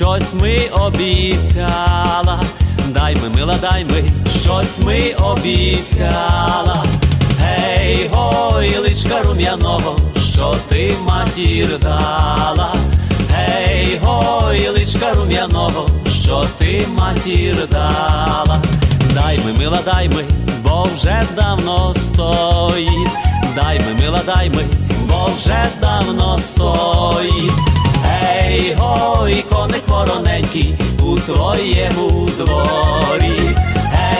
щось ми обіцяла. Дай ми, мила, дай ми, щось ми обіцяла. Гей, гой, личка рум'яного, що ти матір дала. Гей, гой, личка рум'яного, що ти матір дала. Дай ми, мила, дай ми, бо вже давно стоїть. Дай ми, мила, дай ми, бо вже давно стоїть. Вороненький у твоєму дворі.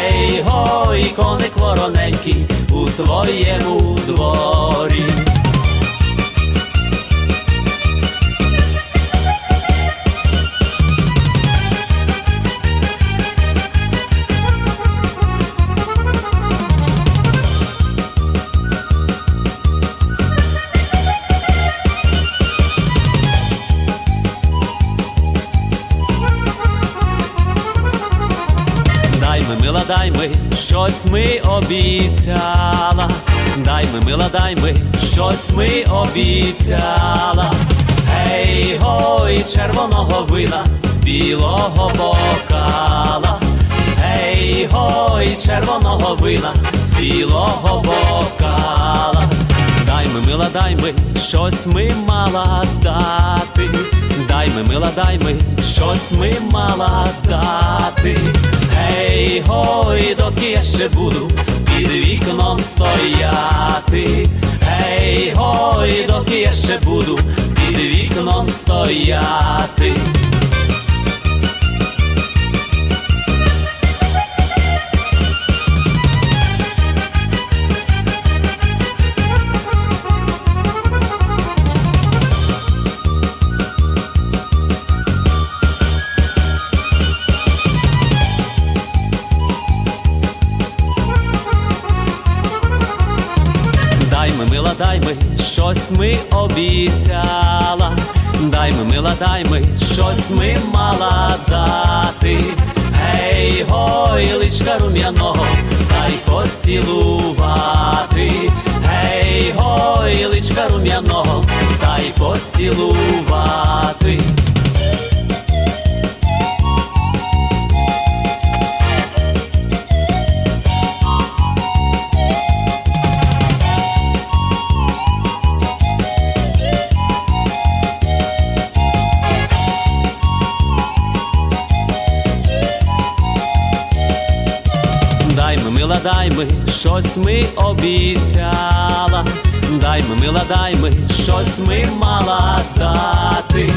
Ей, гой, коник вороненький у твоєму дворі. Дай ми, щось ми обіцяла. Дай ми, мила, дай ми, щось ми обіцяла. Гей, гой, червоного вина з білого бокала. Гей, гой, червоного вина з білого бокала. Дай ми, мила, дай ми, щось ми мала. Дай ми, мила, дай ми, щось ми мала дати. Гей, гой, доки я ще буду під вікном стояти. Гей, гой, доки я ще буду під вікном стояти. Дай ми, щось ми обіцяла. Дай ми, мила, дай ми, щось ми мала дати. Гей, гой, личка рум'яного, дай поцілувати. Гей, гой, личка рум'яного, дай поцілувати. Мила, дай ми, щось ми обіцяла. Дай ми, мила, дай ми, щось ми мала дати.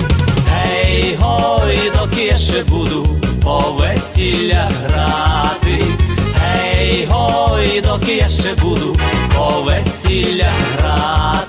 Гей, гой, доки я ще буду по весіллях грати. Гей, гой, доки я ще буду по весіллях грати.